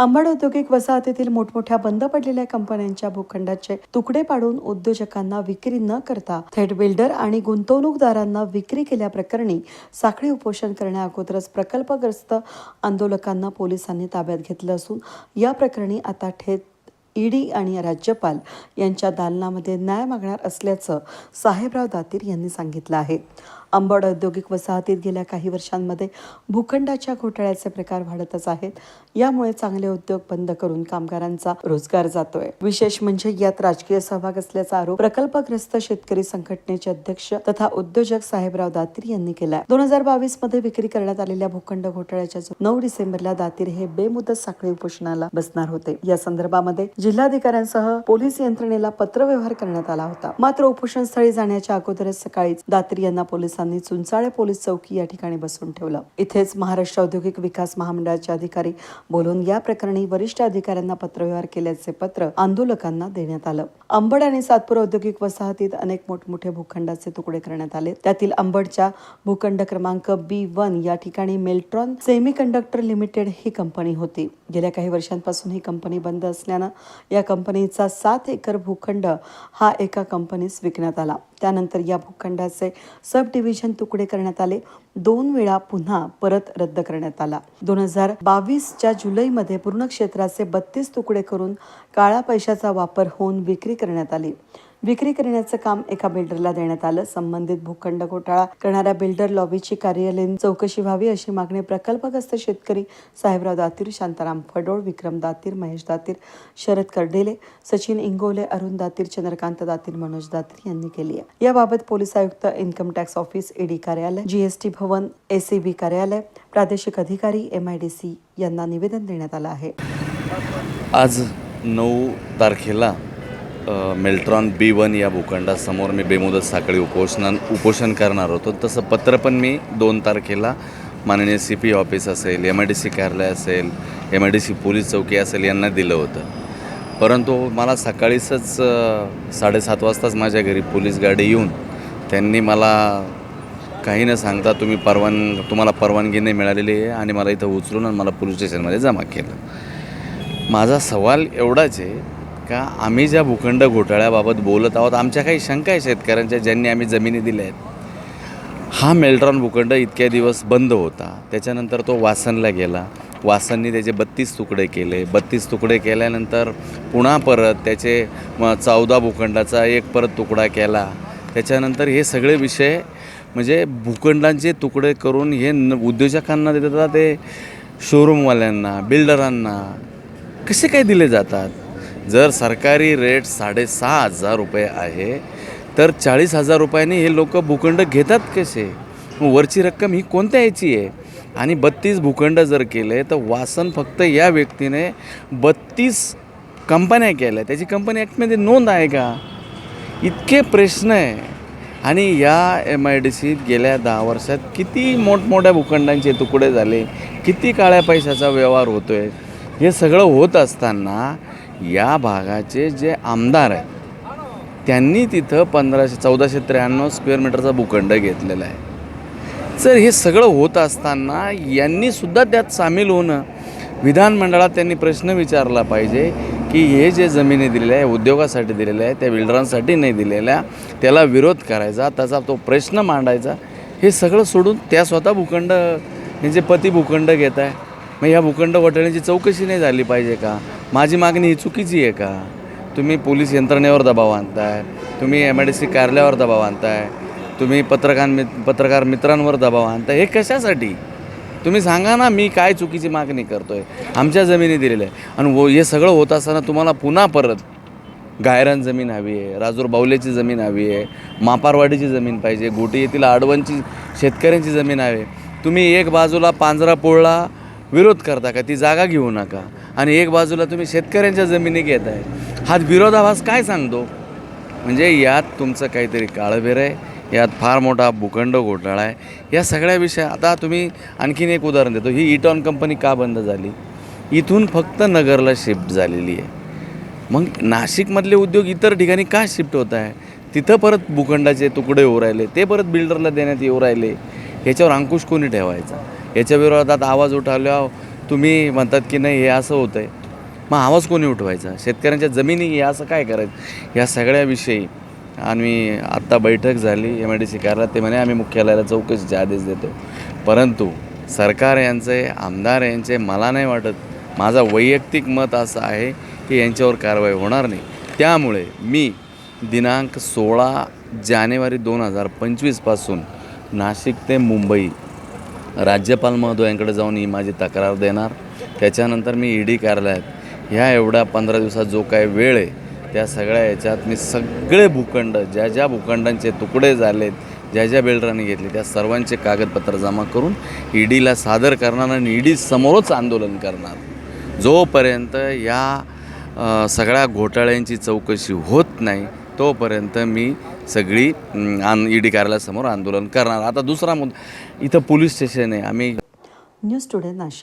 अंबड औद्योगिक वसाहतीतील मोठमोठ्या बंद पडलेल्या कंपन्यांच्या भूखंडाचे तुकडे पाडून उद्योजकांना विक्री न करता थेट बिल्डर आणि गुंतवणूकदारांना विक्री केल्याप्रकरणी साखळी उपोषण करण्याअगोदरच प्रकल्पग्रस्त आंदोलकांना पोलिसांनी ताब्यात घेतलं असून या प्रकरणी आता थेट ईडी आणि राज्यपाल यांच्या दालनामध्ये न्याय मागणार असल्याचं साहेबराव दातीर यांनी सांगितलं आहे. अंबड औद्योगिक वसाहतीत गेल्या काही वर्षांमध्ये भूखंडाच्या घोटाळ्याचे प्रकार वाढतच आहेत. यामुळे चांगले उद्योग बंद करून कामगारांचा रोजगार जातोय. विशेष म्हणजे यात राजकीय सहभाग असल्याचा आरोप प्रकल्पग्रस्त शेतकरी संघटनेचे अध्यक्ष तथा उद्योजक साहेबराव दातीर यांनी केलाय. दोन हजार बावीसमध्ये विक्री करण्यात आलेल्या भूखंड घोटाळ्याच्या नऊ डिसेंबरला दातीर हे बेमुदत साखळी उपोषणाला बसणार होते. या संदर्भामध्ये जिल्हाधिकाऱ्यांसह पोलीस यंत्रणेला पत्रव्यवहार करण्यात आला होता. मात्र उपोषण स्थळी जाण्याच्या अगोदरच सकाळीच दात्री यांना पोलिसांनी चुंचाळे पोलीस चौकी या ठिकाणी बसवून ठेवलं. इथेच महाराष्ट्र औद्योगिक विकास महामंडळाचे अधिकारी बोलून या प्रकरणी वरिष्ठ अधिकाऱ्यांना पत्रव्यवहार केल्याचे पत्र आंदोलकांना देण्यात आलं. अंबड आणि सातपूर औद्योगिक वसाहतीत अनेक मोठमोठे भूखंडाचे तुकडे करण्यात आले. त्यातील अंबडच्या भूखंड क्रमांक बी वन या ठिकाणी मेल्ट्रॉन सेमी कंडक्टर लिमिटेड ही कंपनी होती. गेल्या काही वर्षांपासून ही कंपनी बंद असल्यानं या कंपनीचा सात एकर भूखंड हा एका कंपनीस विकण्यात आला. त्यानंतर या भूखंडाचे सब डिव्हिजन तुकडे करण्यात आले. दोन वेळा पुन्हा परत रद्द करण्यात आला. दोन हजार बावीसच्या जुलैमध्ये पूर्ण क्षेत्राचे बत्तीस तुकडे करून काळा पैशाचा वापर होऊन विक्री करण्यात आली. विक्री करण्याचं काम एका बिल्डरला देण्यात आलं. संबंधित भूखंड घोटाळा करणाऱ्या बिल्डर लॉबीची कार्यालयीन चौकशी व्हावी अशी मागणी प्रकल्पग्रस्त शेतकरी साहेबराव दातीर शांताराम फडोळ विक्रम दातीर महेश दातीर शरद कर्डेले सचिन इंगोले अरुण दातीर चंद्रकांत दातीर मनोज दातीर यांनी केली आहे. याबाबत पोलीस आयुक्त इन्कम टॅक्स ऑफिस ईडी कार्यालय जीएसटी भवन एसीबी कार्यालय प्रादेशिक अधिकारी एम आय डी सी यांना निवेदन देण्यात आलं आहे. आज नऊ तारखेला मेल्ट्रॉन बी वन या भूखंडासमोर मी बेमुदत साखळी उपोषण उपोषण करणार होतो. तसं पत्र पण मी दोन तारखेला माननीय सी पी ऑफिस असेल एम आय डी सी कार्यालय असेल M I D C police चौकी असेल यांना दिलं होतं. परंतु मला सकाळीच साडेसात वाजताच माझ्या घरी पोलीस गाडी येऊन त्यांनी मला काही न सांगता तुम्ही परवान तुम्हाला परवानगी नाही मिळालेली आहे आणि मला इथं उचलून आणि मला पोलीस स्टेशनमध्ये जमा केलं. माझा सवाल एवढाच आहे का? आम्ही ज्या भूखंड घोटाळ्याबाबत बोलत आहोत आमच्या काही शंका आहे शेतकऱ्यांच्या ज्यांनी आम्ही जमिनी दिल्या आहेत. हा मेल्ट्रॉन भूखंड इतक्या दिवस बंद होता. त्याच्यानंतर तो वासनला गेला. वासननी त्याचे बत्तीस तुकडे केले. बत्तीस तुकडे केल्यानंतर पुन्हा परत त्याचे चौदा भूखंडाचा एक परत तुकडा केला. त्याच्यानंतर हे सगळे विषय म्हणजे भूखंडांचे तुकडे करून हे न उद्योजकांना देतात ते शोरूमवाल्यांना बिल्डरांना कसे काय दिले जातात? जर सरकारी रेट साडेसहा हजार रुपये आहे तर चाळीस हजार रुपयाने हे लोक भूखंड घेतात कसे? वरची रक्कम ही कोणत्या याची आहे? आणि बत्तीस भूखंड जर केले तर वासन फक्त या व्यक्तीने बत्तीस कंपन्या केल्या. त्याची कंपनी ॲक्टमध्ये नोंद आहे का? इतके प्रश्न आहे. आणि या एम आय डी सीत गेल्या दहा वर्षात किती मोठमोठ्या भूखंडांचे तुकडे झाले किती काळ्या पैशाचा व्यवहार होतो आहे हे सगळं होत असताना या भागाचे जे आमदार आहेत त्यांनी तिथं पंधराशे चौदाशे त्र्याण्णव स्क्वेअर मीटरचा भूखंड घेतलेला आहे. सर हे सगळं होत असताना यांनी सुद्धा त्यात सामील होणं विधानमंडळात त्यांनी प्रश्न विचारला पाहिजे की हे जे जमिनी दिलेल्या आहे उद्योगासाठी दिलेल्या आहे त्या बिल्डरांसाठी नाही दिलेल्या त्याला विरोध करायचा त्याचा तो प्रश्न मांडायचा हे सगळं सोडून त्या स्वतः भूखंड म्हणजे पती भूखंड घेत आहे मग ह्या भूखंड वटण्याची चौकशी नाही झाली पाहिजे का? माझी मागणी ही चुकीची आहे का? तुम्ही पोलीस यंत्रणेवर दबाव आणताय तुम्ही एम आय डी सी कार्यालयावर दबाव आणताय तुम्ही पत्रकार मित पत्रकार मित्रांवर दबाव आणताय हे कशासाठी? तुम्ही सांगा ना मी काय चुकीची मागणी करतोय. आमच्या जमिनी दिलेल्या आहे. आणि वो हे सगळं होत असताना तुम्हाला पुन्हा परत गायरान जमीन हवी आहे राजूर बावलेची जमीन हवी आहे मापारवाडीची जमीन पाहिजे गोटी येथील आडवणची शेतकऱ्यांची जमीन हवी आहे. तुम्ही एक बाजूला पांजरा पोळला विरोध करता का? ती जागा घेऊ नका. आणि एक बाजूला तुम्ही शेतकऱ्यांच्या जमिनी घेत आहे. हा विरोधाभास काय सांगतो? म्हणजे यात तुमचं काहीतरी काळबेर आहे. यात फार मोठा भूखंड घोटाळा आहे. या सगळ्या विषय आता तुम्ही आणखीन एक उदाहरण देतो. ही इटॉन कंपनी का बंद झाली? इथून फक्त नगरला शिफ्ट झालेली आहे. मग नाशिकमधले उद्योग इतर ठिकाणी का शिफ्ट होत आहे? तिथं परत भूखंडाचे तुकडे येऊ राहिले. ते परत बिल्डरला देण्यात येऊ राहिले. याच्यावर अंकुश कोणी ठेवायचा? याच्या विरोधात आवाज उठावल्यावर तुम्ही म्हणतात की नाही हे असं होतं आहे मग आवाज कोणी उठवायचा? शेतकऱ्यांच्या जमिनी हे असं काय करायचं? या सगळ्याविषयी आणि आत्ता बैठक झाली एम आय डी सी कार्यालयात. ते म्हणे आम्ही मुख्यालयाला चौकशीचे आदेश देतो. परंतु सरकार यांचे आमदार यांचे मला नाही वाटत. माझा वैयक्तिक मत असं आहे की यांच्यावर कारवाई होणार नाही. त्यामुळे मी दिनांक सोळा जानेवारी दोन हजार पंचवीसपासून नाशिक ते मुंबई राज्यपाल महोदयांकडे जाऊन ही माझी तक्रार देणार. त्याच्यानंतर मी ई डी कार्यालयात ह्या एवढ्या पंधरा दिवसात जो काय वेळ आहे त्या सगळ्या याच्यात मी सगळे भूखंड ज्या ज्या भूखंडांचे तुकडे झालेत ज्या ज्या बिल्डरांनी घेतले त्या सर्वांचे कागदपत्र जमा करून ई डीला सादर करणार आणि ई डी समोरच आंदोलन करणार. जोपर्यंत या सगळ्या घोटाळ्यांची चौकशी होत नाही तोपर्यंत मी सगळी ई डी कार्यालयासमोर आंदोलन करणार. आता दुसरा मुद्दा इथं पोलीस स्टेशन आहे. आम्ही न्यूज टुडे नाशिक.